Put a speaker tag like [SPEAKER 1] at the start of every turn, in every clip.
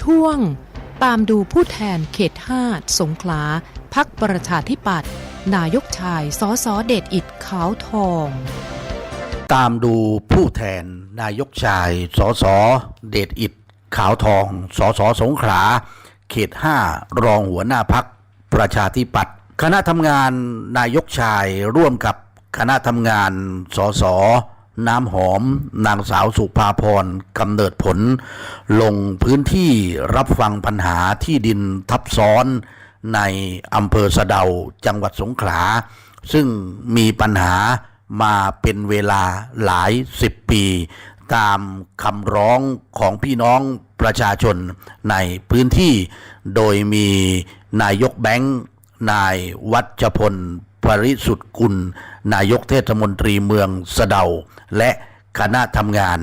[SPEAKER 1] ช่วง ตามดูผู้แทนเขต5สงขลาพักประชาธิปัตย์นายกชายสอสอเดชอิดขาวทอง
[SPEAKER 2] ตามดูผู้แทนนายกชายสอสอเดชอิดขาวทองสอสอสงขลาเขต5รองหัวหน้าพักประชาธิปัตย์คณะทำงานนายกชายร่วมกับคณะทำงานสส น้ำหอม นางสาวสุภาพรกำเนิดผล ลงพื้นที่รับฟังปัญหาที่ดินทับซ้อนในอำเภอสะเดาจังหวัดสงขลา ซึ่งมีปัญหามาเป็นเวลาหลายสิบปี ตามคำร้องของพี่น้องประชาชนในพื้นที่ โดยมีนายกแบงค์นายวัชพล ปริสุทธิ์กุล นายกเทศมนตรีเมืองสะเดา และคณะทำงาน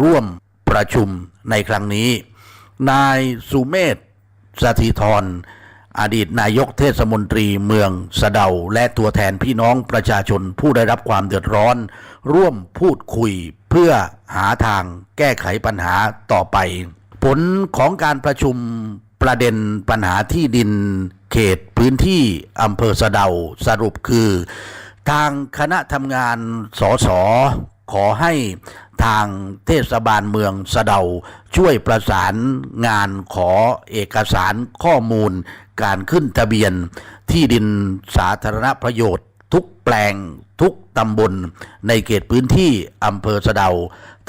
[SPEAKER 2] ร่วมประชุมในครั้งนี้ นายสุเมธสถิธรอดีตนายกเทศมนตรีเมืองสะเดา และตัวแทนพี่น้องประชาชนผู้ได้รับความเดือดร้อน ร่วมพูดคุยเพื่อหาทางแก้ไขปัญหาต่อไป ผลของการประชุมประเด็นปัญหาที่ดิน เขตพื้นที่อำเภอสะเดาสรุปคือ ทางคณะทำงานสสขอให้ทางเทศบาลเมืองสะเดาช่วยประสานงานขอเอกสารข้อมูล การขึ้นทะเบียนที่ดินสาธารณประโยชน์ ทุกแปลงทุกตำบล ในเขตพื้นที่อำเภอสะเดา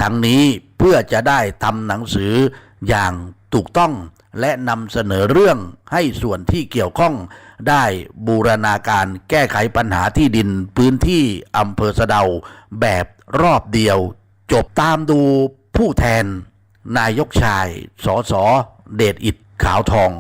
[SPEAKER 2] ทั้งนี้เพื่อจะได้ทำหนังสืออย่างถูกต้อง และนำเสนอเรื่องให้ส่วนที่เกี่ยวข้องได้บูรณาการแก้ไขปัญหาที่ดินพื้นที่อำเภอสะเดา แบบรอบเดียว จบตามดูผู้แทน นายกชาย สสเดชอิดขาวทอง